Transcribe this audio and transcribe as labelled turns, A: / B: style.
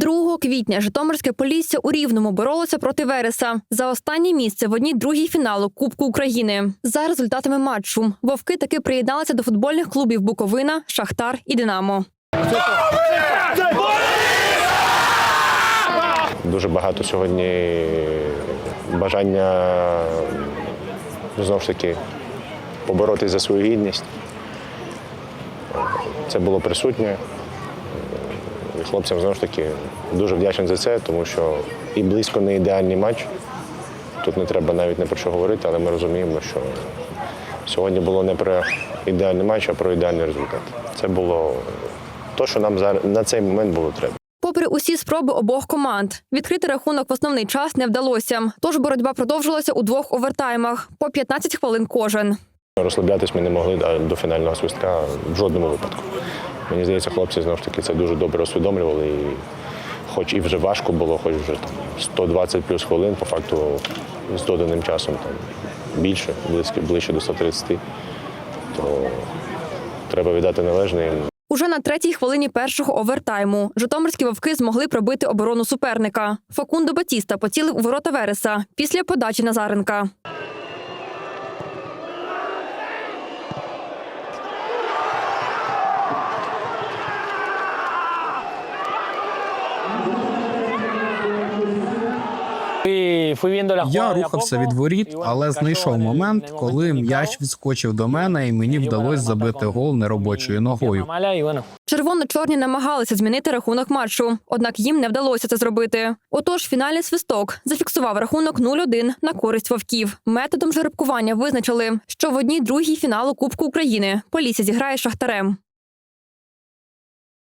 A: 2 квітня Житомирське Полісся у Рівному боролося проти Вереса за останнє місце в одній другій фіналу Кубку України. За результатами матчу вовки таки приєдналися до футбольних клубів Буковина, Шахтар і Динамо.
B: Дуже багато сьогодні бажання знову ж таки поборотись за свою гідність. Це було присутнє. І хлопцям знову ж таки дуже вдячний за це, тому що і близько не ідеальний матч. Тут не треба навіть не про що говорити, але ми розуміємо, що сьогодні було не про ідеальний матч, а про ідеальний результат. Це було те, що нам зараз на цей момент було треба.
A: Попри усі спроби обох команд, відкрити рахунок в основний час не вдалося. Тож боротьба продовжилася у двох овертаймах по 15 хвилин кожен.
B: Розслаблятись ми не могли до фінального свистка в жодному випадку. Мені здається, хлопці знову ж таки це дуже добре усвідомлювали. І хоч і вже важко було, хоч вже там 120 плюс хвилин, по факту з доданим часом там більше, близько, ближче до 130, то треба віддати належне.
A: Уже на третій хвилині першого овертайму житомирські вовки змогли пробити оборону суперника. Факундо Батіста поцілив у ворота Вереса після подачі Назаренка.
C: Я рухався від воріт, але знайшов момент, коли м'яч відскочив до мене, і мені вдалося забити гол неробочою ногою.
A: Червоно-чорні намагалися змінити рахунок матчу, однак їм не вдалося це зробити. Отож, фінальний свисток зафіксував рахунок 0-1 на користь вовків. Методом жеребкування визначили, що в одній другій фіналу Кубку України Полісся зіграє з шахтарем.